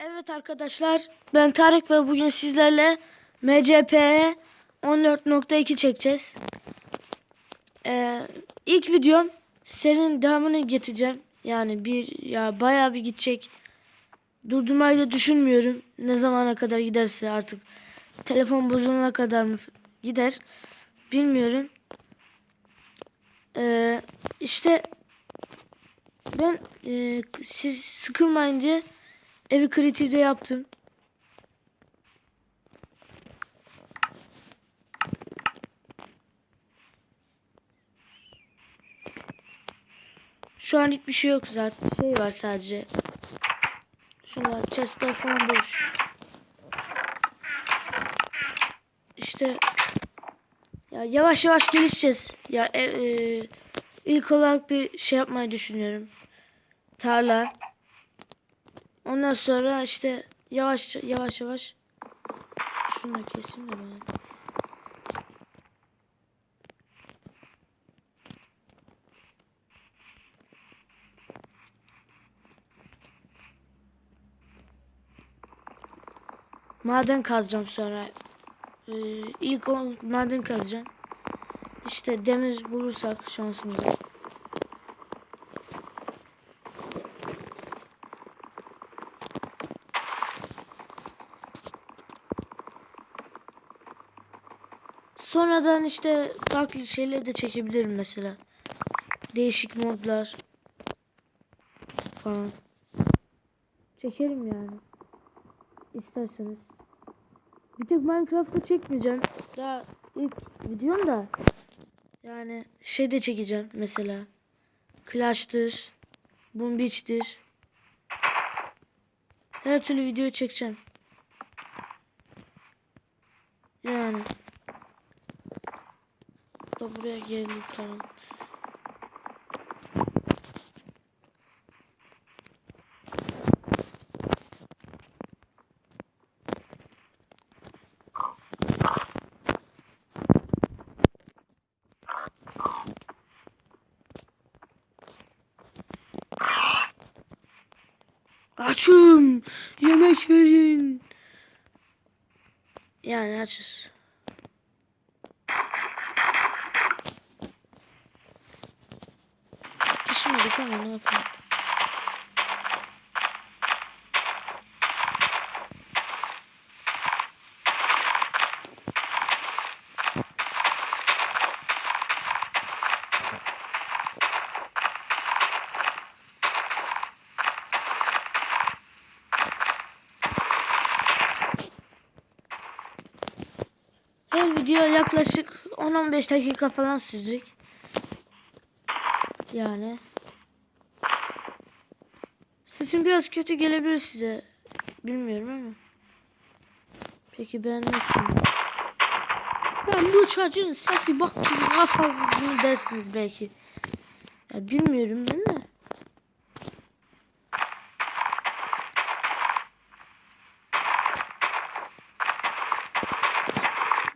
Evet arkadaşlar ben Tarık ve bugün sizlerle MCP 14.2 çekeceğiz. Ee, ilk videom serinin devamını getireceğim. Yani bir ya bayağı bir gidecek. Durdurmayı da düşünmüyorum. Ne zamana kadar giderse artık telefon bozulana kadar mı gider bilmiyorum. Ee, işte ben e, siz sıkılmayın diye Evi kreatifde yaptım. Şu an hiçbir şey yok zaten. Şey var sadece. Şunlar chestler falan boş. İşte ya yavaş yavaş gelişeceğiz. Ya e, e, ilk olarak bir şey yapmayı düşünüyorum. Tarla. Ondan sonra işte yavaş yavaş yavaş şunu keseyim de ben. Maden kazacağım sonra. Ee, ilk maden kazacağım. İşte demir bulursak şansımıza. Sonradan işte farklı şeyler de çekebilirim mesela. Değişik modlar falan. Çekerim yani. İsterseniz. Bir tek Minecraft'ta çekmeyeceğim. Daha ilk videom da yani şey de çekeceğim mesela. Clash'tır. Boom Beach'tir. Her türlü video çekeceğim. Yani. Da buraya geldik tamam. Açım. Yemek verin. Yani açız. Yapayım. Her video yaklaşık 10-15 dakika falan sürecek. Yani. Sesim biraz kötü gelebilir size. Bilmiyorum ama. Peki ben nasıl? Ben bu çocuğun sesi bak gibi kafamı dersiniz belki. Ya bilmiyorum ben de.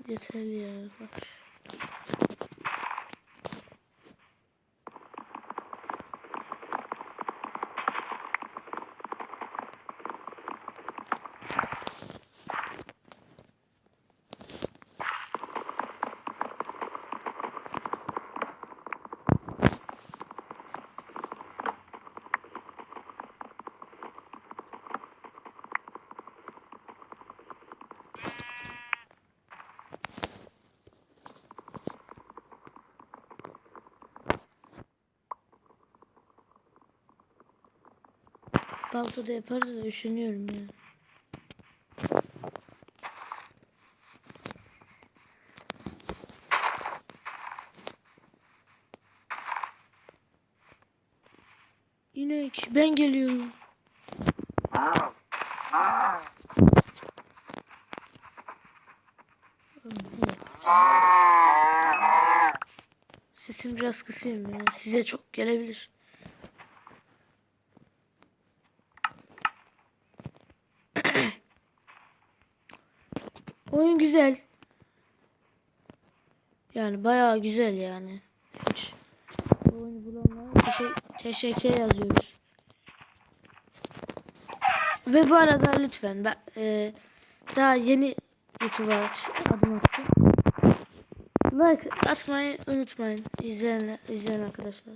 Yeter ya. Bak. Baltada yaparız da üşeniyorum ya. İnek ben geliyorum. Sesim biraz kısayım ya. Size çok gelebilir. Oyun güzel. Yani bayağı güzel yani. Hiç oyunu bulanlara teşe- teşekkür yazıyoruz. Ve bu arada lütfen ben e, daha yeni YouTube'a adım attım. Like atmayı unutmayın izleyen, izleyen arkadaşlar.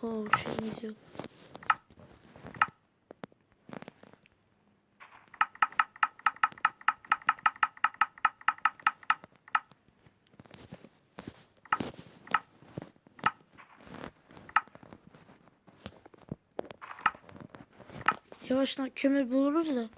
哦是一 Yavaştan kömür buluruz da.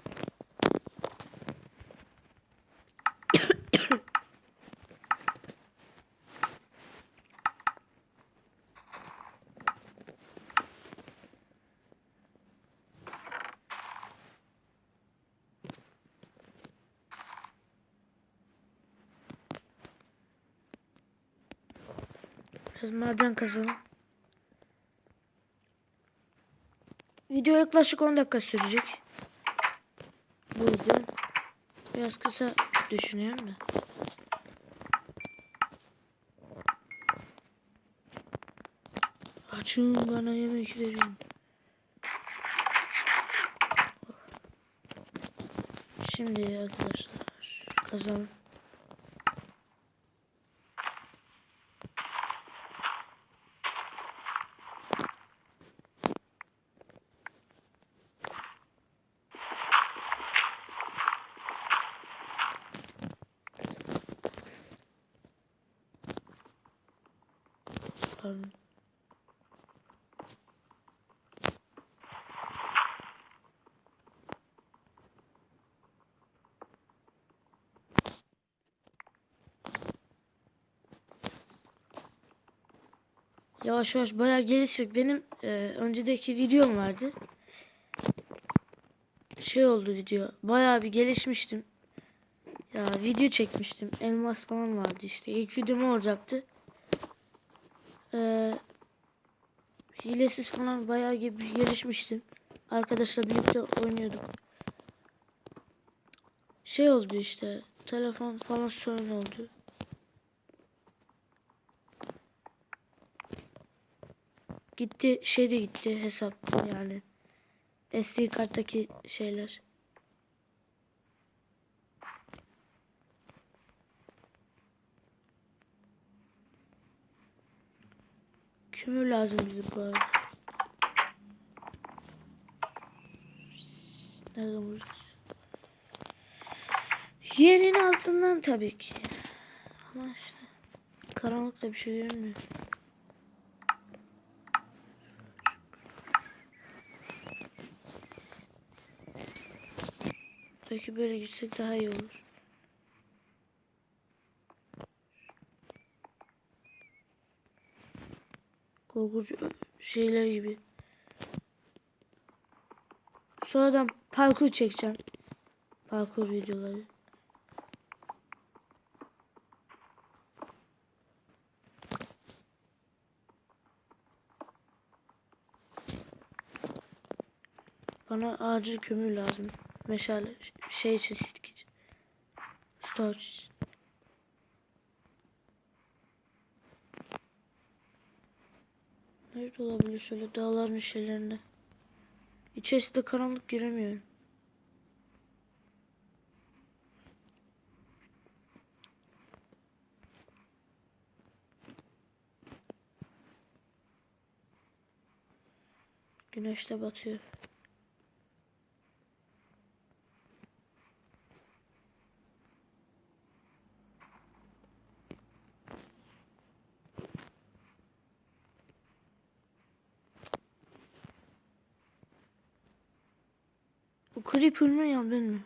Biraz maden kazalım. Video yaklaşık 10 dakika sürecek. Bu video. Biraz kısa düşünüyorum da. Açın bana yemek verin. Şimdi arkadaşlar kazalım. Yavaş yavaş bayağı gelişecek. Benim e, öncedeki videom vardı. Şey oldu video. Bayağı bir gelişmiştim. Ya video çekmiştim. Elmas falan vardı işte. İlk videom olacaktı. Ee, hilesiz falan bayağı gibi gelişmiştim. Arkadaşlar birlikte oynuyorduk. Şey oldu işte. Telefon falan sorun oldu. Gitti şey de gitti hesap yani. SD karttaki şeyler. Kömür lazım bize bu arada. Nereden bulacağız? Yerin altından tabii ki. Ama işte karanlıkta bir şey görünmüyor. Belki böyle gitsek daha iyi olur. Korkunç şeyler gibi. Sonradan parkur çekeceğim. Parkur videoları. Bana acil kömür lazım. Meşale şey için stik için. Storage. Nerede olabilir şöyle dağların şeylerinde. İçerisinde karanlık göremiyorum. Güneş de batıyor. Bu creeper mı ya mi?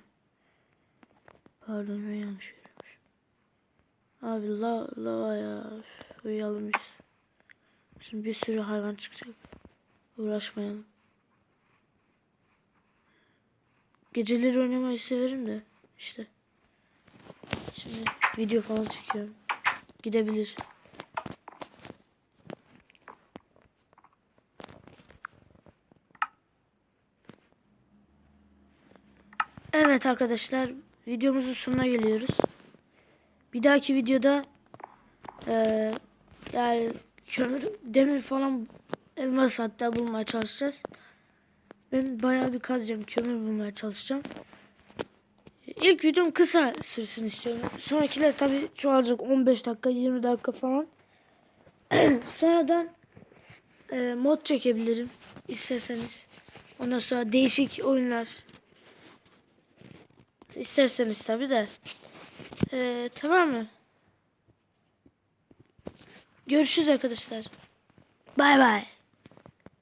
Pardon ben yanlış görmüşüm. Abi la lava ya. Uyuyalım biz. Şimdi bir sürü hayvan çıkacak. Uğraşmayalım. geceleri oynamayı severim de işte. Şimdi video falan çekiyorum. Gidebilir. Evet arkadaşlar videomuzun sonuna geliyoruz. Bir dahaki videoda eee, yani kömür, demir falan elmas hatta bulmaya çalışacağız. Ben bayağı bir kazacağım, kömür bulmaya çalışacağım. İlk videom kısa sürsün istiyorum. Sonrakiler tabii çoğalacak 15 dakika, 20 dakika falan. Sonradan eee, mod çekebilirim isterseniz. Ondan sonra değişik oyunlar İsterseniz tabi de. Ee, tamam mı? Görüşürüz arkadaşlar. Bay bay.